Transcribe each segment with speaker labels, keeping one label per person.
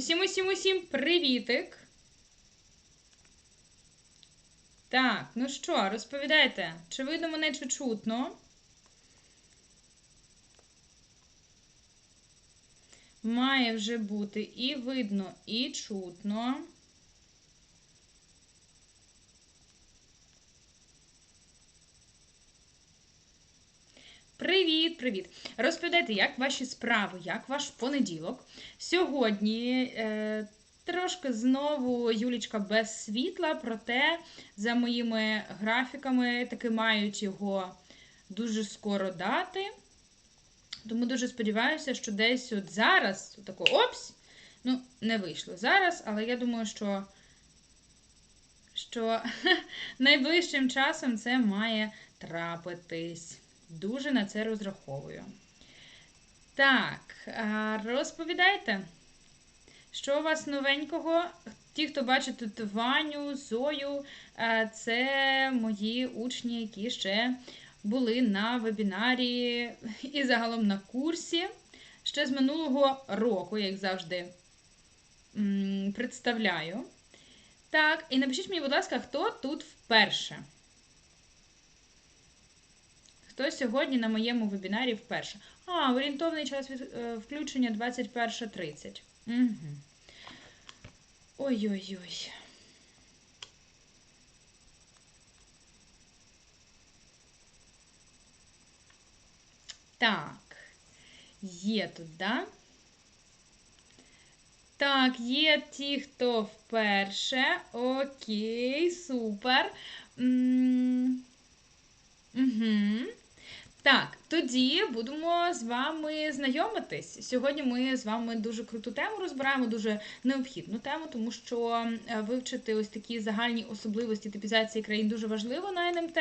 Speaker 1: Усім, усім, усім привітик. Так, ну що, розповідайте, чи видно мене чи чутно? Має вже бути і видно, і чутно. Привіт, привіт! Розповідайте, як ваші справи, як ваш понеділок. Сьогодні е, трошки знову Юлічка без світла, проте за моїми графіками таки мають його дуже скоро дати. Тому дуже сподіваюся, що десь от зараз, тако опс, ну, не вийшло зараз, але я думаю, що, що найближчим часом це має трапитись. Дуже на це розраховую. Так, розповідайте, що у вас новенького? Ті, хто бачить тут Ваню, Зою, це мої учні, які ще були на вебінарі і загалом на курсі ще з минулого року, як завжди, представляю. Так, і напишіть мені, будь ласка, хто тут вперше? Хто сьогодні на моєму вебінарі вперше? А, орієнтовний час від, е, включення 21.30. Угу. Ой-ой-ой. Так, є тут, да? Так, є ті, хто вперше. Окей, супер. М Угу. Так, тоді будемо з вами знайомитись. Сьогодні ми з вами дуже круту тему розбираємо, дуже необхідну тему, тому що е, вивчити ось такі загальні особливості типізації країн дуже важливо на НМТ,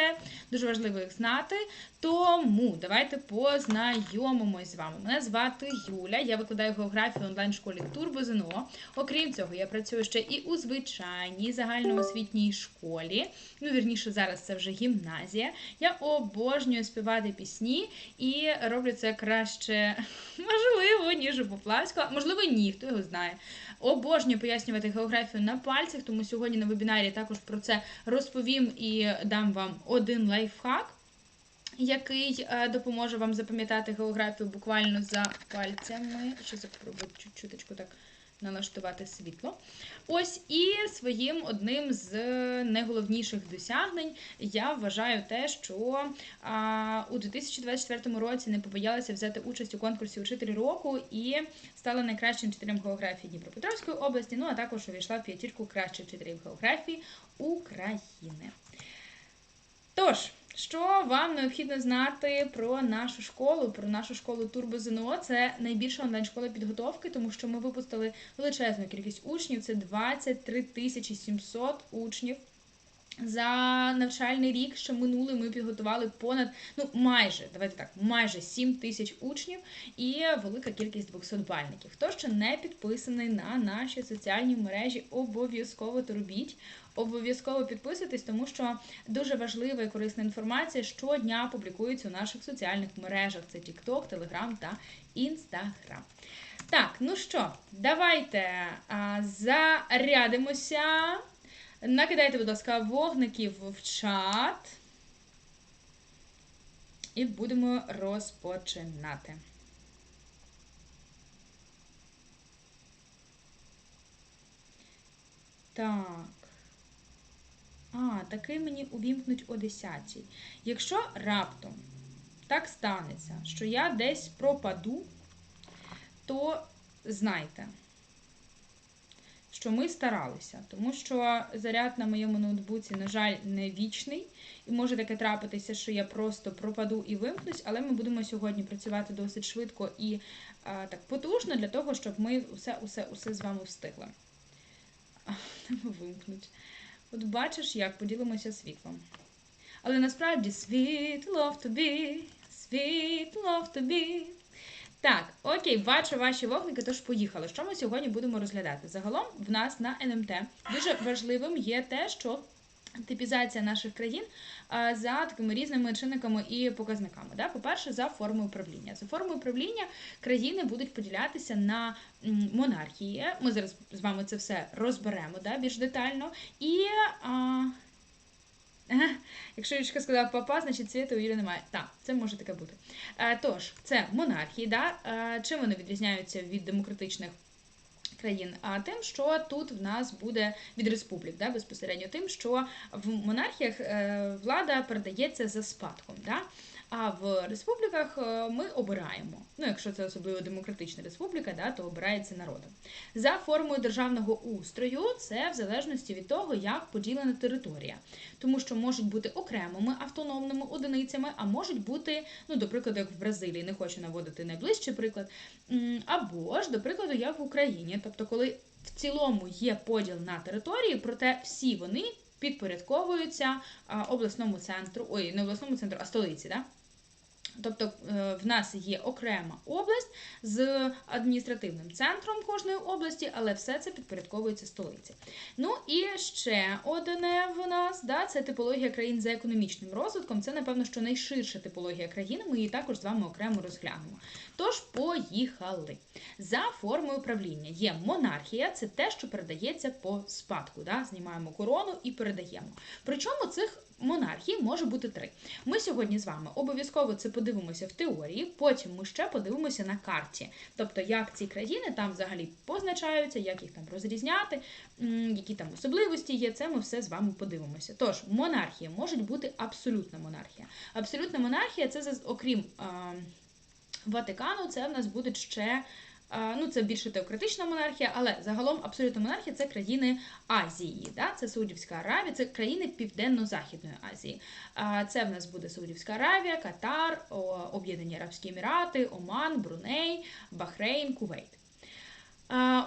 Speaker 1: дуже важливо їх знати. Тому давайте познайомимось з вами. Мене звати Юля, я викладаю географію онлайн-школі Турбозино. Окрім цього, я працюю ще і у звичайній загальноосвітній школі. Ну, вірніше, зараз це вже гімназія. Я обожнюю співати пісні і роблю це краще, можливо, ніж у Поплавського. Можливо, ні, хто його знає. Обожнюю пояснювати географію на пальцях, тому сьогодні на вебінарі також про це розповім і дам вам один лайфхак який е, допоможе вам запам'ятати географію буквально за пальцями. Ще спробую чуточку так налаштувати світло. Ось і своїм одним з найголовніших досягнень я вважаю те, що а, у 2024 році не побоялася взяти участь у конкурсі Учителі року і стала найкращим вчителем географії Дніпропетровської області, ну а також увійшла в п'ятірку кращих вчителів географії України. Тож. Що вам необхідно знати про нашу школу, про нашу школу Турбо ЗНО? Це найбільша онлайн-школа підготовки, тому що ми випустили величезну кількість учнів. Це 23 тисячі 700 учнів. За навчальний рік, що минулий, ми підготували понад, ну майже, давайте так, майже 7 тисяч учнів і велика кількість 200 бальників. Хто ще не підписаний на наші соціальні мережі, обов'язково то робіть. Обов'язково підписуйтесь, тому що дуже важлива і корисна інформація щодня публікується у наших соціальних мережах: це TikTok, Telegram та Instagram. Так, ну що, давайте а, зарядимося. Накидайте, будь ласка, вогників в чат. І будемо розпочинати. Так. А, такий мені увімкнуть о 10 Якщо раптом так станеться, що я десь пропаду, то знайте що ми старалися, тому що заряд на моєму ноутбуці, на жаль, не вічний, і може таке трапитися, що я просто пропаду і вимкнусь, але ми будемо сьогодні працювати досить швидко і а, так потужно для того, щоб ми усе-усе-усе з вами встигли. Вимкнуть. От бачиш, як поділимося світлом. Але насправді світло в тобі, світло в тобі. Так, окей, бачу ваші вогники, тож поїхали. Що ми сьогодні будемо розглядати? Загалом в нас на НМТ дуже важливим є те, що типізація наших країн за такими різними чинниками і показниками. Да? По-перше, за формою правління. За формою правління країни будуть поділятися на монархії. Ми зараз з вами це все розберемо да, більш детально. І а, Якщо Юрічка сказав папа, значить світу у Юрі немає. Так, це може таке бути. Е, тож, це монархії, да? е, чим вони відрізняються від демократичних країн? А тим, що тут в нас буде від республік, да? безпосередньо тим, що в монархіях е, влада передається за спадком. Да? А в республіках е, ми обираємо. Ну, якщо це особливо демократична республіка, да, то обирається народом. За формою державного устрою це в залежності від того, як поділена територія тому що можуть бути окремими автономними одиницями, а можуть бути, ну, до прикладу, як в Бразилії, не хочу наводити найближчий приклад, або ж, до прикладу, як в Україні, тобто, коли в цілому є поділ на території, проте всі вони підпорядковуються обласному центру, ой, не обласному центру, а столиці. Да? Тобто е, в нас є окрема область з адміністративним центром кожної області, але все це підпорядковується столиці. Ну і ще одне в нас да, це типологія країн за економічним розвитком. Це, напевно, що найширша типологія країн. Ми її також з вами окремо розглянемо. Тож, поїхали. За формою правління є монархія, це те, що передається по спадку. Да? Знімаємо корону і передаємо. Причому цих монархій може бути три. Ми сьогодні з вами обов'язково це подивимося в теорії, потім ми ще подивимося на карті. Тобто, як ці країни там взагалі позначаються, як їх там розрізняти, які там особливості є, це ми все з вами подивимося. Тож, монархія можуть бути абсолютна монархія. Абсолютна монархія це окрім. А, Ватикану це в нас буде ще. Ну, це більше теократична монархія, але загалом абсолютна монархія це країни Азії. Да? Це Саудівська Аравія, це країни Південно-Західної Азії. Це в нас буде Саудівська Аравія, Катар, Об'єднані Арабські Емірати, Оман, Бруней, Бахрейн, Кувейт.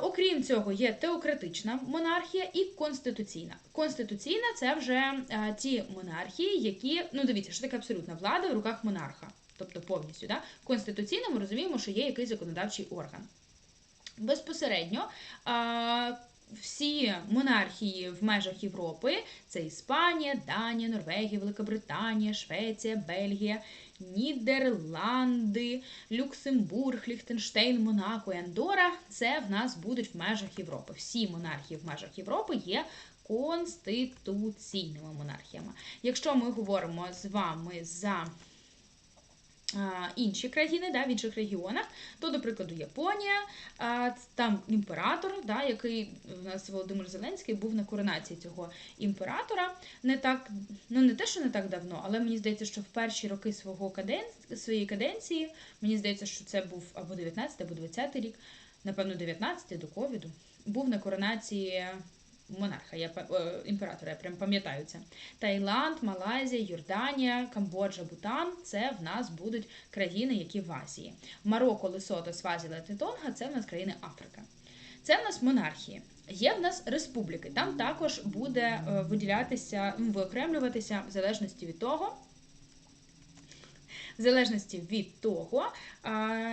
Speaker 1: Окрім цього, є теократична монархія і конституційна. Конституційна це вже ті монархії, які, ну дивіться, що таке абсолютна влада в руках монарха, тобто повністю. Да? Конституційна ми розуміємо, що є якийсь законодавчий орган. Безпосередньо а, всі монархії в межах Європи це Іспанія, Данія, Норвегія, Великобританія, Швеція, Бельгія, Нідерланди, Люксембург, Ліхтенштейн, Монако і Андора. Це в нас будуть в межах Європи. Всі монархії в межах Європи є конституційними монархіями. Якщо ми говоримо з вами за інші країни, да, в інших регіонах, то, до прикладу, Японія, там імператор, да, який у нас Володимир Зеленський був на коронації цього імператора. Не так, ну не те, що не так давно, але мені здається, що в перші роки свого каден... своєї каденції, мені здається, що це був або 19, або 20 рік, напевно, 19 до ковіду, був на коронації. Монарха, я е, імператора, я прям пам'ятаю це. Таїланд, Малайзія, Йорданія, Камбоджа, Бутан це в нас будуть країни, які в Азії. Марокко, Лесото, Свазіла і Тонга це в нас країни Африки. Це в нас монархії. Є в нас республіки. Там також буде е, виділятися, виокремлюватися в залежності від того. В залежності від того,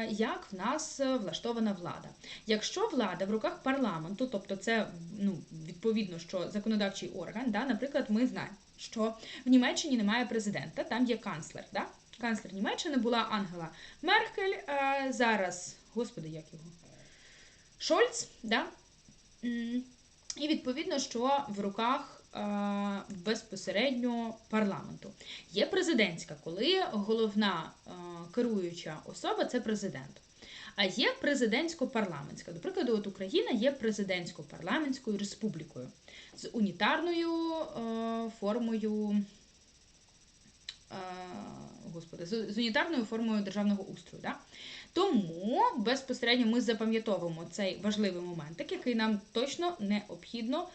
Speaker 1: як в нас влаштована влада. Якщо влада в руках парламенту, тобто це ну, відповідно, що законодавчий орган, да, наприклад, ми знаємо, що в Німеччині немає президента, там є канцлер. Да? Канцлер Німеччини була Ангела Меркель. Зараз, господи, як його? Шольц, да? І відповідно, що в руках безпосередньо парламенту. Є президентська, коли головна е, керуюча особа це президент. А є президентсько-парламентська. До прикладу, от Україна є президентсько-парламентською республікою з унітарною е, формою. е, Господи, з унітарною формою державного устрою. Да? Тому безпосередньо ми запам'ятовуємо цей важливий момент, який нам точно необхідно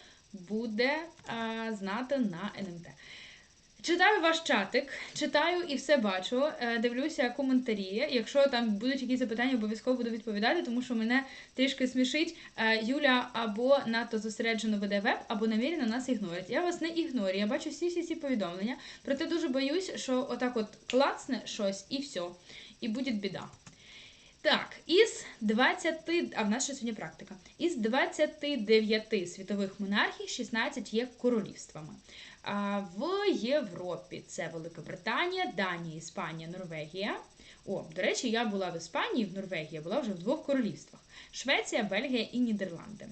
Speaker 1: буде а, знати на НМТ. Читаю ваш чатик, читаю і все бачу. е, Дивлюся коментарі. Якщо там будуть якісь запитання, обов'язково буду відповідати, тому що мене трішки смішить. Е, Юля або надто зосереджено веде веб, або намірено нас ігнорить. Я вас не ігнорю, я бачу всі всі ці повідомлення. Проте дуже боюсь, що отак от клацне щось і все. І буде біда. Так, із 20, а в нас ще сьогодні практика. Із 29 світових монархій 16 є королівствами. А в Європі це Велика Британія, Данія, Іспанія, Норвегія. О, до речі, я була в Іспанії, в Норвегії, була вже в двох королівствах: Швеція, Бельгія і Нідерланди.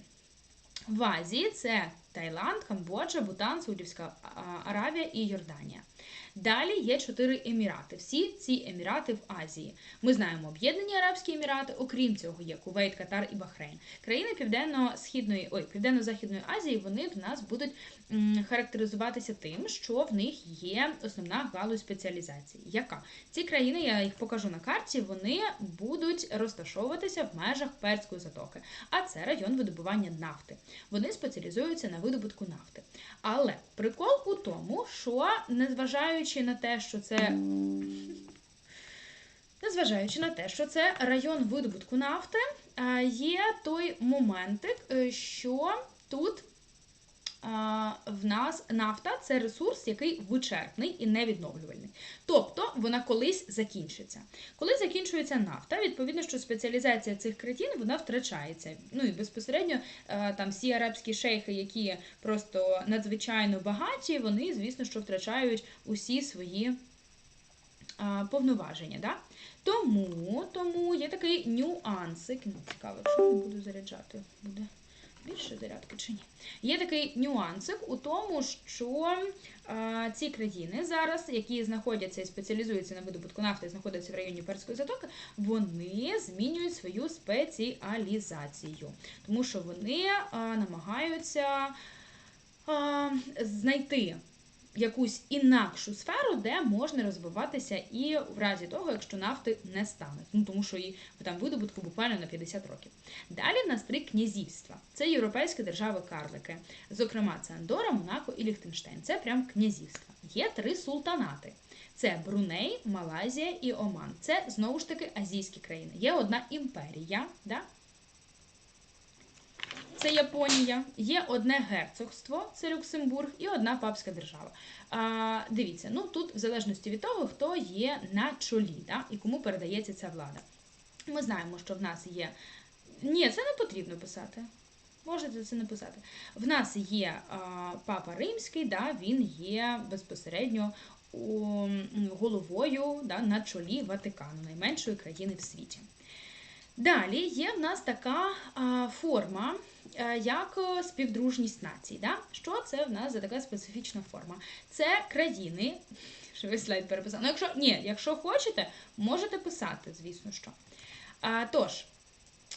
Speaker 1: В Азії це Таїланд, Камбоджа, Бутан, Саудівська Аравія і Йорданія. Далі є чотири емірати. Всі ці емірати в Азії. Ми знаємо Об'єднані Арабські Емірати, окрім цього, є Кувейт, Катар і Бахрейн. Країни Південно-Східної, ой, Південно-Західної Азії вони в нас будуть характеризуватися тим, що в них є основна галузь спеціалізації. Яка? Ці країни, я їх покажу на карті, вони будуть розташовуватися в межах Перської затоки, а це район видобування нафти. Вони спеціалізуються на видобутку нафти. Але прикол у тому, що незважаючи на те, що це. Незважаючи на те, що це район видобутку нафти, е, є той моментик, е, що тут в нас нафта це ресурс, який вичерпний і невідновлювальний. Тобто вона колись закінчиться. Коли закінчується нафта, відповідно, що спеціалізація цих країн вона втрачається. Ну і безпосередньо е, там всі арабські шейхи, які просто надзвичайно багаті, вони, звісно, що втрачають усі свої повноваження. Да? Тому, тому є такий нюансик. Ну, цікаво, якщо не буду заряджати, буде більше зарядки чи ні. Є такий нюансик у тому, що а, ці країни зараз, які знаходяться і спеціалізуються на видобутку нафти, знаходяться в районі Перської затоки, вони змінюють свою спеціалізацію, тому що вони а, намагаються знайти якусь інакшу сферу, де можна розвиватися і в разі того, якщо нафти не стане. Ну тому що її там видобутку буквально на 50 років. Далі в нас три князівства. Це європейські держави-карлики. Зокрема, це Андора, Монако і Ліхтенштейн. Це прям князівства. Є три султанати. Це Бруней, Малайзія і Оман. Це знову ж таки азійські країни. Є одна імперія, да? Це Японія, є одне герцогство, це Люксембург, і одна папська держава. А, Дивіться, ну тут в залежності від того, хто є на чолі, да, і кому передається ця влада. Ми знаємо, що в нас є. Ні, це не потрібно писати. Можете це не писати. В нас є а, папа римський, да, він є безпосередньо у, головою да, на чолі Ватикану, найменшої країни в світі. Далі є в нас така а, форма, як співдружність націй. Да? Що це в нас за така специфічна форма? Це країни. Що ви слайд переписав? Ну, якщо ні, якщо хочете, можете писати, звісно що. А, Тож,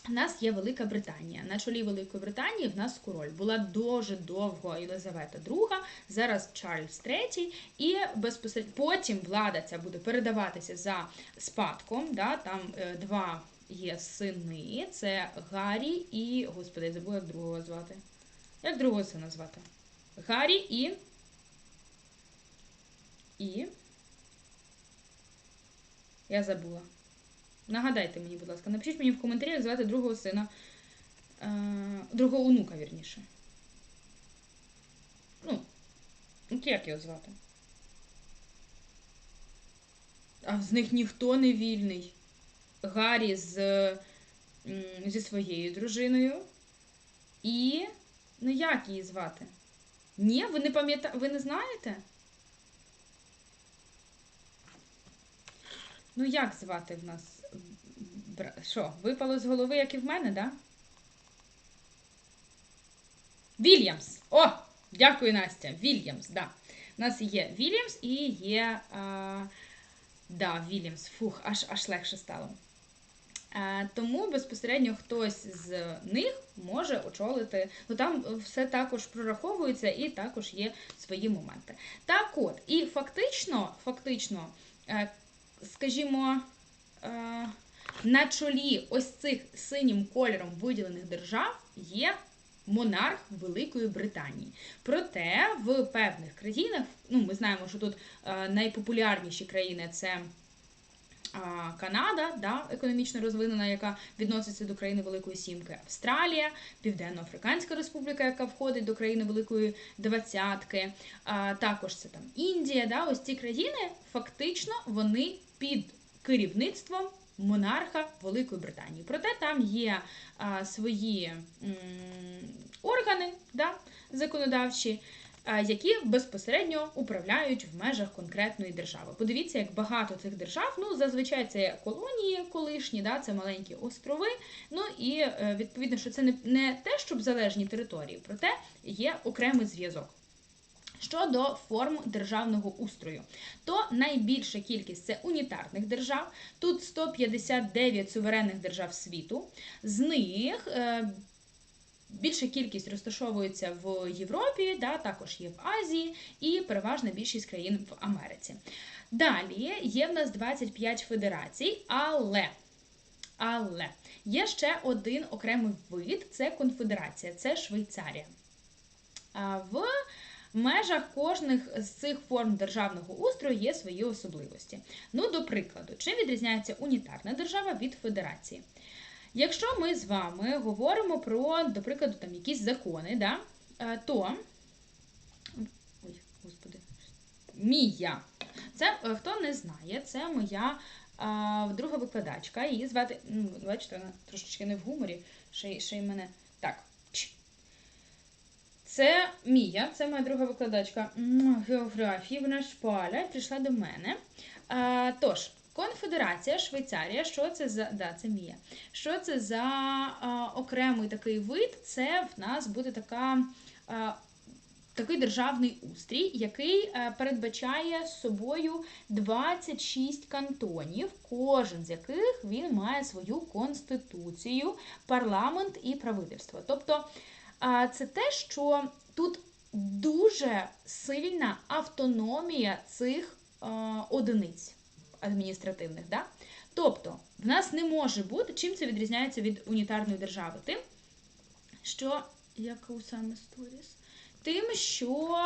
Speaker 1: у нас є Велика Британія. На чолі Великої Британії в нас король. Була дуже довго Єлизавета II, зараз Чарльз III, і безпосередньо потім влада ця буде передаватися за спадком. Да? Там е, два є сини, це Гаррі і. Господи, я забула, як другого звати. Як другого сина звати? Гаррі і. І. Я забула. Нагадайте мені, будь ласка, напишіть мені в коментарі, як звати другого сина, е, другого онука, вірніше. Ну, от як його звати? А з них ніхто не вільний. Гаррі з, зі своєю дружиною. І. Ну, як її звати? Ні, ви не пам'ятаєте, ви не знаєте? Ну, як звати в нас? Що, випало з голови, як і в мене, да? Вільямс. О! Дякую, Настя. Вільямс, да. У нас є Вільямс і є. А, да, Вільямс. Фух, аж, аж легше стало. Тому безпосередньо хтось з них може очолити. Ну там все також прораховується і також є свої моменти. Так от, і фактично, фактично, е, скажімо, е, на чолі ось цих синім кольором виділених держав є монарх Великої Британії. Проте в певних країнах, ну ми знаємо, що тут е, найпопулярніші країни це. Канада, да, економічно розвинена, яка відноситься до країни Великої Сімки, Австралія, Південно-Африканська Республіка, яка входить до країни Великої Двадцятки, також це там Індія. Да, ось ці країни фактично вони під керівництвом монарха Великої Британії. Проте там є а, свої м, органи да, законодавчі. Які безпосередньо управляють в межах конкретної держави. Подивіться, як багато цих держав. Ну, зазвичай це колонії колишні, да, це маленькі острови. Ну і е, відповідно, що це не, не те, щоб залежні території, проте є окремий зв'язок. Щодо форм державного устрою, то найбільша кількість це унітарних держав. Тут 159 суверенних держав світу. З них е, більша кількість розташовується в Європі, да, також є в Азії і переважна більшість країн в Америці. Далі є в нас 25 федерацій, але, але є ще один окремий вид це конфедерація, це Швейцарія. В межах кожних з цих форм державного устрою є свої особливості. Ну, до прикладу, чим відрізняється унітарна держава від федерації? Якщо ми з вами говоримо про, до прикладу, там якісь закони, да, е, то ой, господи, Мія. Це е, хто не знає, це моя а, друга викладачка. Її звати, ну, бачите, вона трошечки не в гуморі, ще, й- ще й мене. Так. Це Мія, це моя друга викладачка географії. Вона шпаля прийшла до мене. А, тож, конфедерація Швейцарія, що це за. Да, це Мія. Що це за а, окремий такий вид? Це в нас буде така. А, Такий державний устрій, який е, передбачає собою 26 кантонів, кожен з яких він має свою конституцію, парламент і правительство. Тобто це те, що тут дуже сильна автономія цих одиниць адміністративних. Да? Тобто, в нас не може бути, чим це відрізняється від унітарної держави? Тим, що яку саме сторіс? Тим, що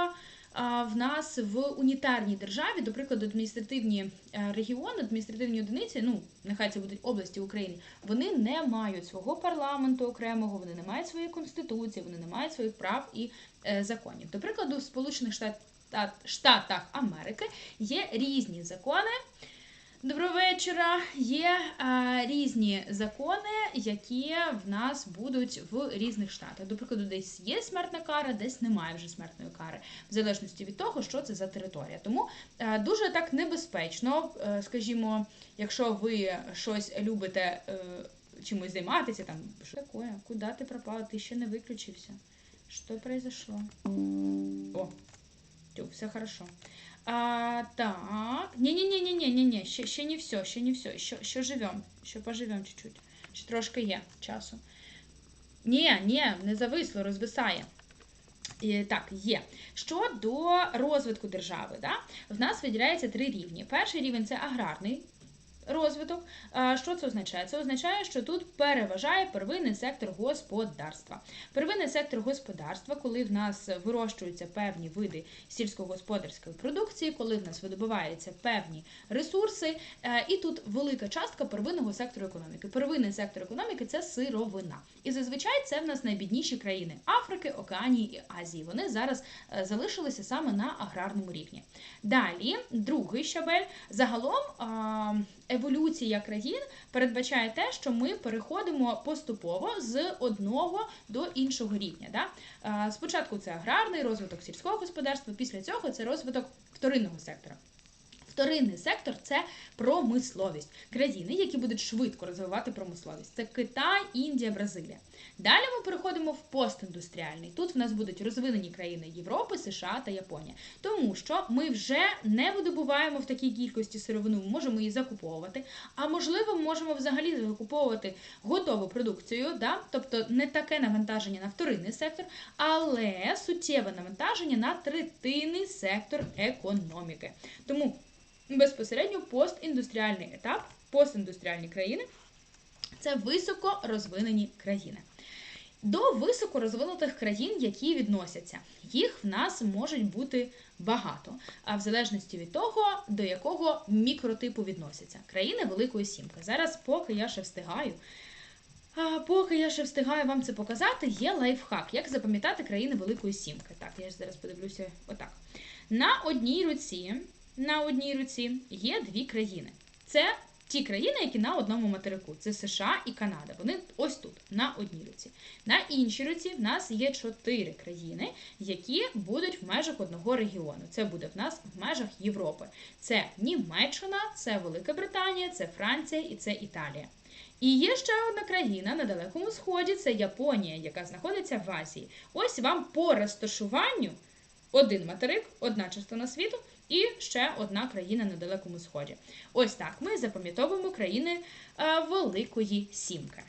Speaker 1: а, в нас в унітарній державі, до прикладу, адміністративні е, регіони, адміністративні одиниці, ну нехай це будуть області України, вони не мають свого парламенту окремого, вони не мають своєї конституції, вони не мають своїх прав і е, законів. До прикладу, в Сполучених Штат- Штатах Америки є різні закони. Доброго вечора. Є е, різні закони, які в нас будуть в різних штатах. До прикладу, десь є смертна кара, десь немає вже смертної кари, в залежності від того, що це за територія. Тому е, дуже так небезпечно, е, скажімо, якщо ви щось любите е, чимось займатися, там що таке, куди ти пропала? Ти ще не виключився. Що произошло? О, все хорошо. А, так. Не-не-не-не-не-не, ще, ще не все, ще не все. Ще, ще живемо. Ще поживемо чуть-чуть. Ще трошки є часу. Ні, ні, не зависло, розвисає. І, так, є. Щодо розвитку держави, да? в нас виділяється три рівні. Перший рівень це аграрний розвиток. Що це означає? Це означає, що тут переважає первинний сектор господарства. Первинний сектор господарства, коли в нас вирощуються певні види сільськогосподарської продукції, коли в нас видобуваються певні ресурси, е, і тут велика частка первинного сектору економіки. Первинний сектор економіки це сировина. І зазвичай це в нас найбідніші країни Африки, Океанії і Азії. Вони зараз е, залишилися саме на аграрному рівні. Далі, другий щабель. Загалом еволюція країн передбачає те, що ми переходимо поступово з одного до іншого рівня. Да? Спочатку це аграрний розвиток сільського господарства, після цього це розвиток вторинного сектора. Вторинний сектор це промисловість. Країни, які будуть швидко розвивати промисловість. Це Китай, Індія, Бразилія. Далі ми переходимо в постіндустріальний. Тут в нас будуть розвинені країни Європи, США та Японія. Тому що ми вже не видобуваємо в такій кількості сировину, ми можемо її закуповувати. А можливо, можемо взагалі закуповувати готову продукцію, да? тобто не таке навантаження на вторинний сектор, але суттєве навантаження на третинний сектор економіки. Тому безпосередньо постіндустріальний етап, постіндустріальні країни це високо розвинені країни. До високорозвинутих країн, які відносяться, їх в нас можуть бути багато, а в залежності від того, до якого мікротипу відносяться. Країни Великої Сімки. Зараз, поки я ще встигаю, поки я ще встигаю вам це показати, є лайфхак, як запам'ятати країни Великої Сімки. Так, я ж зараз подивлюся отак. На одній руці, на одній руці є дві країни. Це ті країни, які на одному материку. Це США і Канада. Вони ось тут, на одній руці. На іншій руці в нас є чотири країни, які будуть в межах одного регіону. Це буде в нас в межах Європи. Це Німеччина, це Велика Британія, це Франція і це Італія. І є ще одна країна на Далекому Сході це Японія, яка знаходиться в Азії. Ось вам по розташуванню один материк, одна частина світу і ще одна країна на Далекому Сході. Ось так ми запам'ятовуємо країни е, Великої Сімки.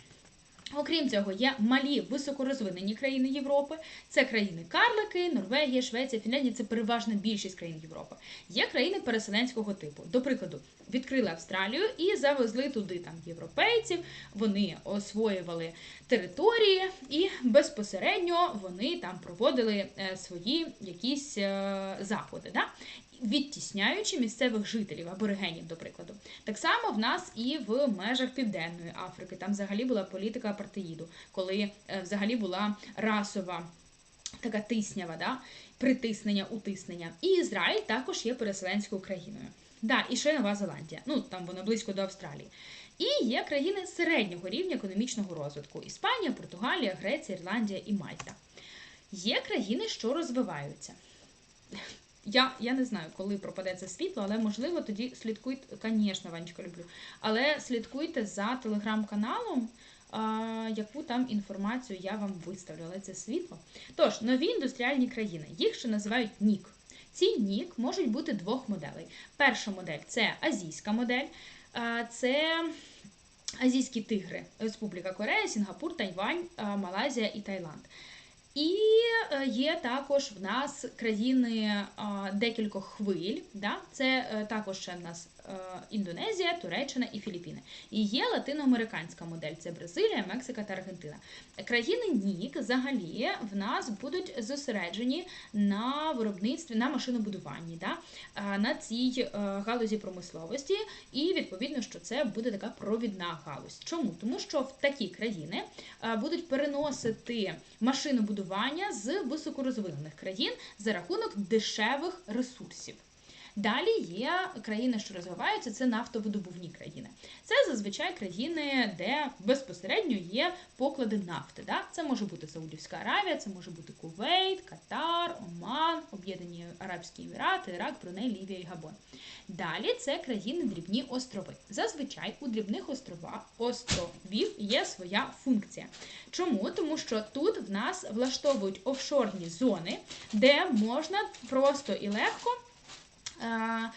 Speaker 1: Окрім цього, є малі високорозвинені країни Європи. Це країни-карлики, Норвегія, Швеція, Фінляндія це переважна більшість країн Європи. Є країни переселенського типу. До прикладу, відкрили Австралію і завезли туди там європейців. Вони освоювали території і безпосередньо вони там проводили е, свої якісь е, заходи. Да? Відтісняючи місцевих жителів, аборигенів, до прикладу. Так само в нас і в межах Південної Африки. Там взагалі була політика апартеїду, коли е, взагалі була расова така тиснява, да? притиснення, утиснення. І Ізраїль також є переселенською країною. Да, і ще Нова Зеландія. Ну там вона близько до Австралії. І є країни середнього рівня економічного розвитку: Іспанія, Португалія, Греція, Ірландія і Мальта. Є країни, що розвиваються. Я я не знаю, коли пропаде це світло, але можливо тоді слідкуйте, звісно, Ванечка люблю. Але слідкуйте за телеграм-каналом, яку там інформацію я вам виставлю. Але це світло. Тож, нові індустріальні країни, їх ще називають НІК. Ці нік можуть бути двох моделей. Перша модель це азійська модель, це азійські тигри, Республіка Корея, Сінгапур, Тайвань, Малайзія і Таїланд. І е, є також в нас країни декількох хвиль. Да? Це е, також ще в нас Індонезія, Туреччина і Філіппіни. І є латиноамериканська модель це Бразилія, Мексика та Аргентина. Країни НІК взагалі в нас будуть зосереджені на виробництві, на машинобудуванні, да? на цій галузі промисловості, і відповідно, що це буде така провідна галузь. Чому? Тому що в такі країни будуть переносити машинобудування з високорозвинених країн за рахунок дешевих ресурсів. Далі є країни, що розвиваються, це нафтовидобувні країни. Це зазвичай країни, де безпосередньо є поклади нафти. Да? Це може бути Саудівська Аравія, це може бути Кувейт, Катар, Оман, Об'єднані Арабські Емірати, Ірак, Бруней, Лівія і Габон. Далі це країни дрібні острови. Зазвичай у дрібних островах островів є своя функція. Чому? Тому що тут в нас влаштовують офшорні зони, де можна просто і легко. Е,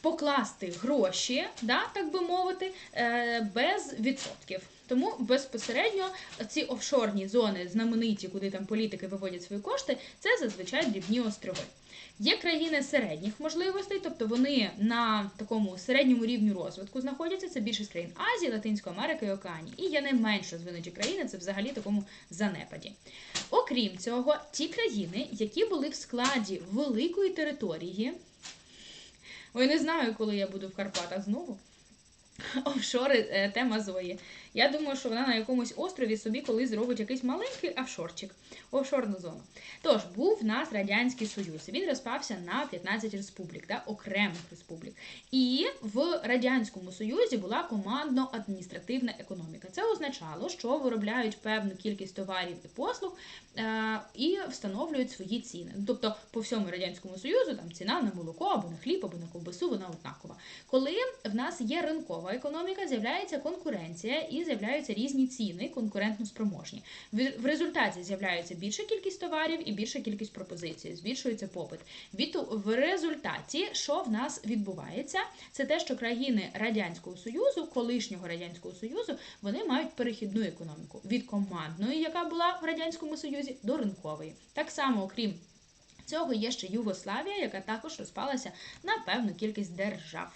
Speaker 1: покласти гроші, да, так би мовити, е, без відсотків. Тому безпосередньо ці офшорні зони, знамениті, куди там політики виводять свої кошти, це зазвичай дрібні острови. Є країни середніх можливостей, тобто вони на такому середньому рівні розвитку знаходяться. Це більшість країн Азії, Латинської Америки і Океанії. І є найменш розвинуті країни, це взагалі такому занепаді. Окрім цього, ті країни, які були в складі великої території. Ой, не знаю, коли я буду в Карпатах знову. Офшори е, тема Зої. Я думаю, що вона на якомусь острові собі колись зробить якийсь маленький офшорчик, офшорну зону. Тож, був в нас Радянський Союз. Він розпався на 15 республік, да, окремих республік. І в Радянському Союзі була командно-адміністративна економіка. Це означало, що виробляють певну кількість товарів і послуг е- і встановлюють свої ціни. Тобто, по всьому Радянському Союзу там ціна на молоко або на хліб, або на ковбасу, вона однакова. Коли в нас є ринкова економіка, з'являється конкуренція і з'являються різні ціни, конкурентно спроможні. В результаті з'являється більша кількість товарів і більша кількість пропозицій, збільшується попит. Від в результаті, що в нас відбувається, це те, що країни Радянського Союзу, колишнього Радянського Союзу, вони мають перехідну економіку від командної, яка була в Радянському Союзі, до ринкової. Так само, окрім цього, є ще Югославія, яка також розпалася на певну кількість держав.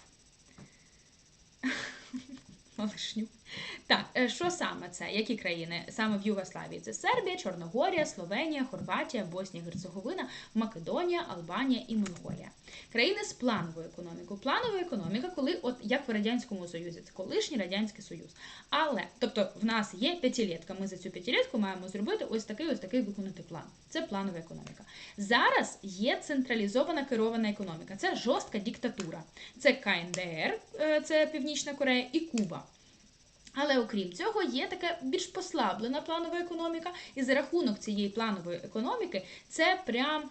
Speaker 1: Малишню. Так, е, що саме це? Які країни? Саме в Югославії? Це Сербія, Чорногорія, Словенія, Хорватія, Боснія, Герцеговина, Македонія, Албанія і Монголія. Країни з плановою економікою. Планова економіка, коли, от як в Радянському Союзі, це колишній Радянський Союз. Але, тобто, в нас є п'ятилетка. Ми за цю п'ятилетку маємо зробити ось такий, ось такий виконати план. Це планова економіка. Зараз є централізована керована економіка. Це жорстка диктатура. Це КНДР, е, це Північна Корея і Куба. Але окрім цього, є така більш послаблена планова економіка, і за рахунок цієї планової економіки це прям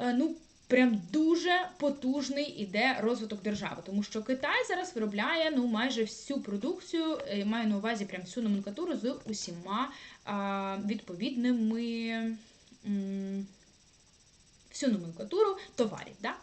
Speaker 1: е, ну. Прям дуже потужний іде розвиток держави, тому що Китай зараз виробляє ну майже всю продукцію, е, маю на увазі прям всю номенклатуру з усіма а, відповідними м, всю номенклатуру товарів. Да?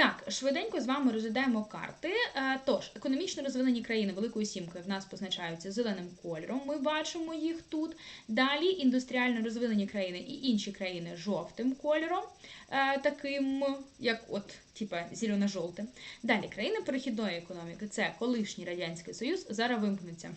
Speaker 1: Так, швиденько з вами розглядаємо карти. Е, Тож, економічно розвинені країни Великої Сімки в нас позначаються зеленим кольором. Ми бачимо їх тут. Далі індустріально розвинені країни і інші країни жовтим кольором, е, таким, як от, типа зелено-жовте. Далі країни перехідної економіки це колишній Радянський Союз, зараз вимкнеться.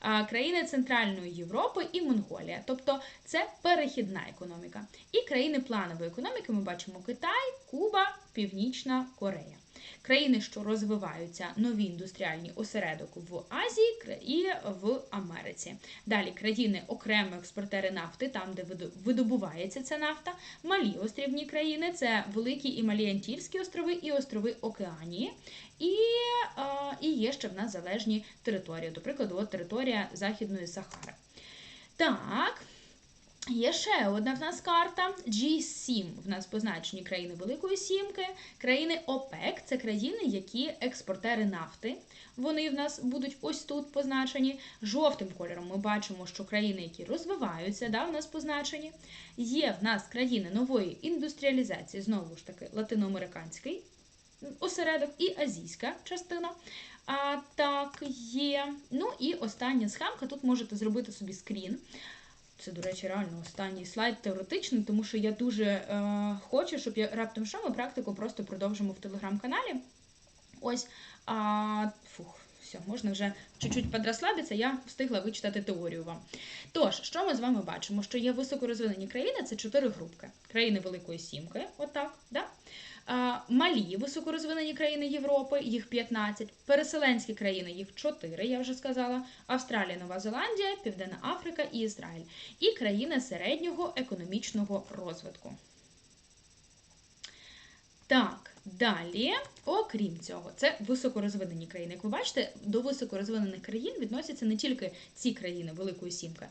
Speaker 1: А, Країни Центральної Європи і Монголія. Тобто це перехідна економіка. І країни планової економіки ми бачимо Китай, Куба, Північна Корея. Країни, що розвиваються, нові індустріальні осередок в Азії і в Америці. Далі країни окремі експортери нафти, там, де видобувається ця нафта, малі острівні країни це великі і малі Антільські острови і острови Океанії. І, е, і є ще в нас залежні території, до прикладу, от територія Західної Сахари. Так. Є ще одна в нас карта G7. В нас позначені країни Великої Сімки, країни ОПЕК це країни, які експортери нафти. Вони в нас будуть ось тут позначені. Жовтим кольором ми бачимо, що країни, які розвиваються, да, в нас позначені. Є в нас країни нової індустріалізації, знову ж таки, латиноамериканський осередок і азійська частина. А, так, є. Ну і остання схемка. Тут можете зробити собі скрін. Це, до речі, реально останній слайд теоретичний, тому що я дуже е, хочу, щоб я раптом що ми практику просто продовжимо в телеграм-каналі. Ось, а, фух, все, можна вже чуть-чуть подрозслабитися, я встигла вичитати теорію вам. Тож, що ми з вами бачимо? Що є високорозвинені країни, це чотири групки. Країни Великої Сімки, отак, да? Малі високорозвинені країни Європи, їх 15, переселенські країни, їх 4, я вже сказала, Австралія, Нова Зеландія, Південна Африка і Ізраїль. І країни середнього економічного розвитку. Так, далі, окрім цього, це високорозвинені країни. Як ви бачите, до високорозвинених країн відносяться не тільки ці країни Великої Сімки,